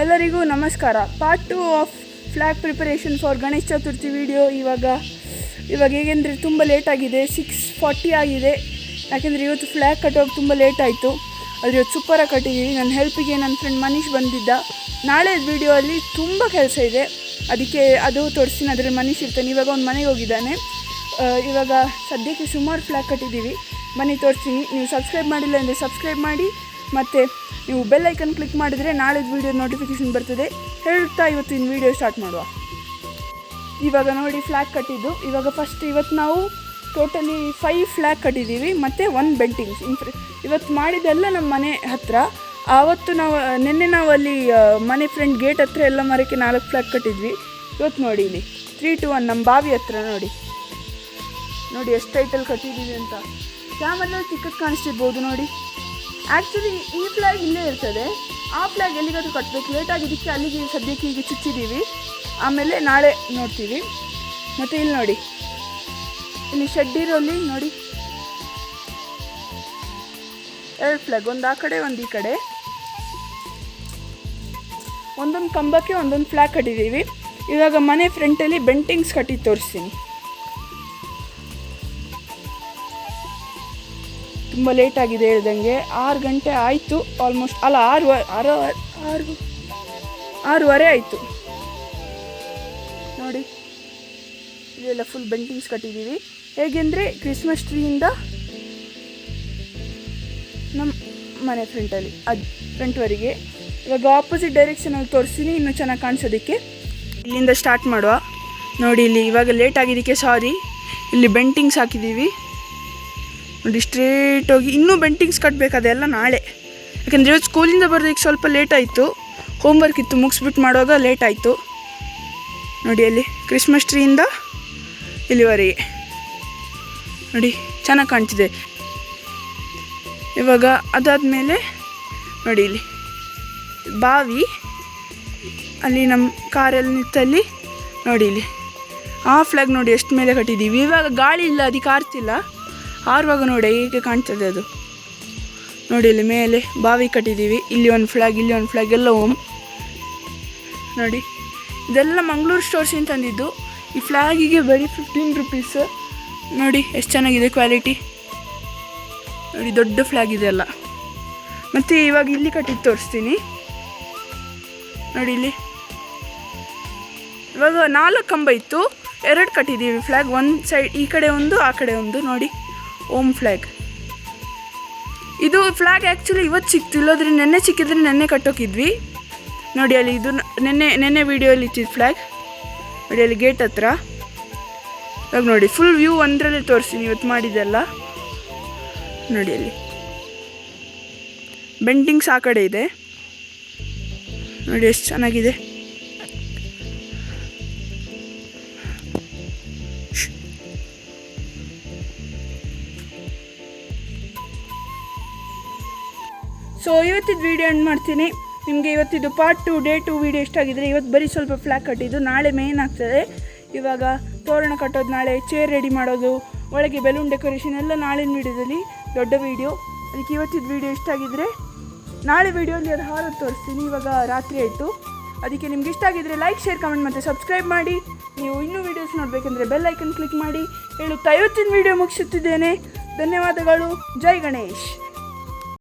ಎಲ್ಲರಿಗೂ ನಮಸ್ಕಾರ. Part two of flag preparation for Ganesha Chaturthi video ಇವಾಗ ಇವಾಗ ಹೇಗೆಂದರೆ ತುಂಬ ಲೇಟ್ ಆಗಿದೆ ಸಿಕ್ಸ್ ಫಾರ್ಟಿ ಆಗಿದೆ. ಯಾಕೆಂದರೆ ಇವತ್ತು ಫ್ಲ್ಯಾಗ್ ಕಟ್ಟೋಕೆ ತುಂಬ ಲೇಟ್ ಆಯಿತು. ಅದು ಇವತ್ತು ಸೂಪರಾಗಿ ಕಟ್ಟಿದ್ದೀವಿ ನನ್ನ ಹೆಲ್ಪಿಗೆ ನನ್ನ ಫ್ರೆಂಡ್ ಮನೀಶ್ ಬಂದಿದ್ದ. ನಾಳೆ ವಿಡಿಯೋ ಅಲ್ಲಿ ತುಂಬ ಕೆಲಸ ಇದೆ. ಅದಕ್ಕೆ ಅದು ತೋರಿಸ್ತೀನಿ. ಅದರಲ್ಲಿ ಮನೀಶ್ ಇರ್ತಾನೆ. ಇವಾಗ ಅವ್ನು ಮನೆಗೆ ಹೋಗಿದ್ದಾನೆ. ಇವಾಗ ಸದ್ಯಕ್ಕೆ ಸುಮಾರು ಫ್ಲ್ಯಾಗ್ ಕಟ್ಟಿದ್ದೀವಿ ಬನ್ನಿ ತೋರಿಸ್ತೀನಿ. ನೀವು ಸಬ್ಸ್ಕ್ರೈಬ್ ಮಾಡಿಲ್ಲ ಅಂದರೆ ಸಬ್ಸ್ಕ್ರೈಬ್ ಮಾಡಿ. ಮತ್ತು ನೀವು ಬೆಲ್ ಐಕನ್ ಕ್ಲಿಕ್ ಮಾಡಿದರೆ ನಾಳೆದು ವೀಡಿಯೋ ನೋಟಿಫಿಕೇಶನ್ ಬರ್ತದೆ. ಹೇಳ್ತಾ ಇವತ್ತಿನ ವೀಡಿಯೋ ಸ್ಟಾರ್ಟ್ ಮಾಡುವ. ಇವಾಗ ನೋಡಿ ಫ್ಲ್ಯಾಗ್ ಕಟ್ಟಿದ್ದು ಇವಾಗ ಫಸ್ಟ್ ಇವತ್ತು ನಾವು ಟೋಟಲಿ ಫೈವ್ ಫ್ಲ್ಯಾಗ್ ಕಟ್ಟಿದ್ದೀವಿ ಮತ್ತು ಒನ್ ಬೆಂಟಿಂಗ್ಸ್ ಇನ್ಫ್ರ ಇವತ್ತು ಮಾಡಿದ್ದೆಲ್ಲ ನಮ್ಮ ಮನೆ ಹತ್ತಿರ ಆವತ್ತು ನಾವು ನಿನ್ನೆ ನಾವು ಅಲ್ಲಿ ಮನೆ ಫ್ರೆಂಡ್ ಗೇಟ್ ಹತ್ರ ಎಲ್ಲ ಮರಕ್ಕೆ ನಾಲ್ಕು ಫ್ಲ್ಯಾಗ್ ಕಟ್ಟಿದ್ವಿ ಇವತ್ತು ನೋಡಿ ಇಲ್ಲಿ ತ್ರೀ ಟು ಒನ್ ನಮ್ಮ ಬಾವಿ ಹತ್ರ ನೋಡಿ. ನೋಡಿ ಎಷ್ಟು ಟೈಟಲ್ ಕಟ್ಟಿದ್ದೀವಿ ಅಂತ. ಕ್ಯಾಮರಲ್ಲಿ ಚಿಕ್ಕದು ಕಾಣಿಸ್ತಿರ್ಬೋದು ನೋಡಿ. ಆ್ಯಕ್ಚುಲಿ ಈ ಫ್ಲ್ಯಾಗ್ ಇಲ್ಲೇ ಇರ್ತದೆ. ಆ ಫ್ಲ್ಯಾಗ್ ಎಲ್ಲಿಗಾದ್ರೂ ಕಟ್ಟಬೇಕು ಲೇಟ್ ಆಗಿದ್ದಕ್ಕೆ ಅಲ್ಲಿಗೆ ಸದ್ಯಕ್ಕೆ ಈಗ ಚುಚ್ಚಿದ್ದೀವಿ. ಆಮೇಲೆ ನಾಳೆ ನೋಡ್ತೀವಿ. ಮತ್ತು ಇಲ್ಲಿ ನೋಡಿ. ಇಲ್ಲಿ ಶೆಡ್ ಇರೋಲ್ಲಿ ನೋಡಿ. ಎರಡು ಫ್ಲ್ಯಾಗ್ ಒಂದು ಆ ಕಡೆ, ಒಂದು ಈ ಕಡೆ. ಒಂದೊಂದು ಕಂಬಕ್ಕೆ ಒಂದೊಂದು ಫ್ಲ್ಯಾಗ್ ಕಟ್ಟಿದ್ದೀವಿ. ಇವಾಗ ಮನೆ ಫ್ರಂಟಲ್ಲಿ ಬೆಂಟಿಂಗ್ಸ್ ಕಟ್ಟಿ ತೋರಿಸ್ತೀನಿ. ತುಂಬ ಲೇಟಾಗಿದೆ ಹೇಳ್ದಂಗೆ. ಆರು ಗಂಟೆ ಆಯಿತು ಆಲ್ಮೋಸ್ಟ್ ಅಲ್ಲ, ಆರು ಆರು ಆರು ಆರೂವರೆ ಆಯಿತು. ನೋಡಿ ಇದೆಲ್ಲ ಫುಲ್ ಬೆಂಟಿಂಗ್ಸ್ ಕಟ್ಟಿದ್ದೀವಿ. ಹೇಗೆಂದರೆ ಕ್ರಿಸ್ಮಸ್ ಟ್ರೀಯಿಂದ ನಮ್ಮ ಮನೆ ಫ್ರೆಂಟಲ್ಲಿ ಅದು ಫ್ರಂಟ್ವರೆಗೆ ಇವಾಗ ಆಪೋಸಿಟ್ ಡೈರೆಕ್ಷನಲ್ಲಿ ತೋರಿಸ್ತೀನಿ, ಇನ್ನೂ ಚೆನ್ನಾಗಿ ಕಾಣಿಸೋದಕ್ಕೆ. ಇಲ್ಲಿಂದ ಸ್ಟಾರ್ಟ್ ಮಾಡುವ. ನೋಡಿ, ಇಲ್ಲಿ ಇವಾಗ ಲೇಟ್ ಆಗಿದ್ದಕ್ಕೆ ಸಾರಿ ಇಲ್ಲಿ ಬೆಂಟಿಂಗ್ಸ್ ಹಾಕಿದ್ದೀವಿ. ನೋಡಿ ಸ್ಟ್ರೇಟ್ ಹೋಗಿ ಇನ್ನೂ ಬೆಂಟಿಂಗ್ಸ್ ಕಟ್ಟಬೇಕು ಅದೆಲ್ಲ ನಾಳೆ. ಯಾಕಂದರೆ ಇವತ್ತು ಸ್ಕೂಲಿಂದ ಬರೋದಕ್ಕೆ ಸ್ವಲ್ಪ ಲೇಟ್ ಆಯಿತು. ಹೋಮ್ವರ್ಕ್ ಇತ್ತು ಮುಗಿಸ್ಬಿಟ್ಟು ಮಾಡುವಾಗ ಲೇಟ್ ಆಯಿತು. ನೋಡಿ ಅಲ್ಲಿ ಕ್ರಿಸ್ಮಸ್ ಟ್ರೀಯಿಂದ ಇಲ್ಲಿವರೆಗೆ. ನೋಡಿ, ಚೆನ್ನಾಗಿ ಕಾಣ್ತಿದೆ. ಇವಾಗ ಅದಾದಮೇಲೆ ನೋಡಿ ಇಲ್ಲಿ, ಬಾವಿ, ಅಲ್ಲಿ ನಮ್ಮ ಕಾರಲ್ಲಿ ನಿಂತಲ್ಲಿ ನೋಡಿ ಇಲ್ಲಿ. ಆ ಫ್ಲಾಗ್ ನೋಡಿ ಎಷ್ಟು ಮೇಲೆ ಕಟ್ಟಿದ್ದೀವಿ ಇವಾಗ ಗಾಳಿ ಇಲ್ಲ, ಅದಕ್ಕೆ ಆರ್ತಿಲ್ಲ. ಆರುವಾಗ ನೋಡಿ ಹೇಗೆ ಕಾಣ್ತದೆ ಅದು. ನೋಡಿ ಇಲ್ಲಿ ಮೇಲೆ ಬಾವಿ ಕಟ್ಟಿದ್ದೀವಿ. ಇಲ್ಲಿ ಒಂದು ಫ್ಲಾಗ್ ಇಲ್ಲಿ ಒಂದು ಫ್ಲಾಗ್ ಎಲ್ಲ ಓಮ್. ನೋಡಿ, ಇದೆಲ್ಲ ಮಂಗಳೂರು ಸ್ಟೋರ್ಸಿಂದ ತಂದಿದ್ದು. ಈ ಫ್ಲಾಗಿಗೆ ಬರೀ ಫಿಫ್ಟೀನ್ ರುಪೀಸ್ ನೋಡಿ, ಎಷ್ಟು ಚೆನ್ನಾಗಿದೆ ಕ್ವಾಲಿಟಿ ನೋಡಿ, ದೊಡ್ಡ ಫ್ಲಾಗ್ ಇದೆಲ್ಲ ಮತ್ತು ಇವಾಗ ಇಲ್ಲಿ ಕಟ್ಟಿದ್ದು ತೋರಿಸ್ತೀನಿ. ನೋಡಿ ಇಲ್ಲಿ. ಇವಾಗ ನಾಲ್ಕು ಕಂಬ ಇತ್ತು. ಎರಡು ಕಟ್ಟಿದ್ದೀವಿ ಫ್ಲ್ಯಾಗ್ ಒಂದು ಸೈಡ್ ಈ ಕಡೆ ಒಂದು, ಆ ಕಡೆ ಒಂದು. ನೋಡಿ. ಓಮ್ ಫ್ಲ್ಯಾಗ್ ಇದು ಫ್ಲ್ಯಾಗ್ ಆ್ಯಕ್ಚುಲಿ ಇವತ್ತು ಸಿಕ್ತು. ಇಲ್ಲದ್ರೆ ನೆನ್ನೆ ಸಿಕ್ಕಿದ್ರೆ ನೆನ್ನೆ ಕಟ್ಟೋಕಿದ್ವಿ. ನೋಡಿ ಅಲ್ಲಿ ಇದು ನೆನ್ನೆ ನೆನ್ನೆ ವೀಡಿಯೋಲಿ ಇಟ್ಟಿದ್ದು ಫ್ಲ್ಯಾಗ್ ನೋಡಿ ಅಲ್ಲಿ ಗೇಟ್ ಹತ್ರ. ಇವಾಗ ನೋಡಿ ಫುಲ್ ವ್ಯೂ ಒಂದರಲ್ಲಿ ತೋರಿಸ್ತೀನಿ ಇವತ್ತು ಮಾಡಿದ್ದೆಲ್ಲ. ನೋಡಿ ಅಲ್ಲಿ. ಬೆಂಡಿಂಗ್ಸ್ ಆ ಕಡೆ ಇದೆ. ನೋಡಿ ಎಷ್ಟು ಚೆನ್ನಾಗಿದೆ. ಸೊ ಇವತ್ತಿದ್ದು ವೀಡಿಯೋ ಎಂಡ್ ಮಾಡ್ತೀನಿ. ನಿಮಗೆ ಇವತ್ತಿದ್ದು part two day two video ಇಷ್ಟ ಆಗಿದ್ರೆ ಇವತ್ತು ಬರೀ ಸ್ವಲ್ಪ ಫ್ಲ್ಯಾಕ್ ಕಟ್ಟಿದ್ದು ನಾಳೆ ಮೇನ್ ಆಗ್ತದೆ. ಇವಾಗ ತೋರಣ ಕಟ್ಟೋದು ನಾಳೆ ಚೇರ್ ರೆಡಿ ಮಾಡೋದು, ಒಳಗೆ ಬೆಲೂನ್ ಡೆಕೋರೇಷನ್ ಎಲ್ಲ ನಾಳಿನ ವೀಡಿಯೋದಲ್ಲಿ. ದೊಡ್ಡ ವೀಡಿಯೋ ಅದಕ್ಕೆ ಇವತ್ತಿದ್ದು ವೀಡಿಯೋ ಇಷ್ಟ ಆಗಿದ್ರೆ ನಾಳೆ ವೀಡಿಯೋಲಿ ಅದು ಹಾರ ತೋರಿಸ್ತೀನಿ. ಇವಾಗ ರಾತ್ರಿ ಆಯಿತು. ಅದಕ್ಕೆ ನಿಮ್ಗೆ ಇಷ್ಟ ಆಗಿದ್ರೆ ಲೈಕ್ ಶೇರ್ ಕಮೆಂಟ್ ಮತ್ತು ಸಬ್ಸ್ಕ್ರೈಬ್ ಮಾಡಿ. ನೀವು ಇನ್ನೂ ವೀಡಿಯೋಸ್ ನೋಡಬೇಕಂದ್ರೆ ಬೆಲ್ ಐಕನ್ ಕ್ಲಿಕ್ ಮಾಡಿ. ಹೇಳುತ್ತಾ ಇವತ್ತಿನ ವೀಡಿಯೋ ಮುಗಿಸುತ್ತಿದ್ದೇನೆ. ಧನ್ಯವಾದಗಳು. ಜೈ ಗಣೇಶ್.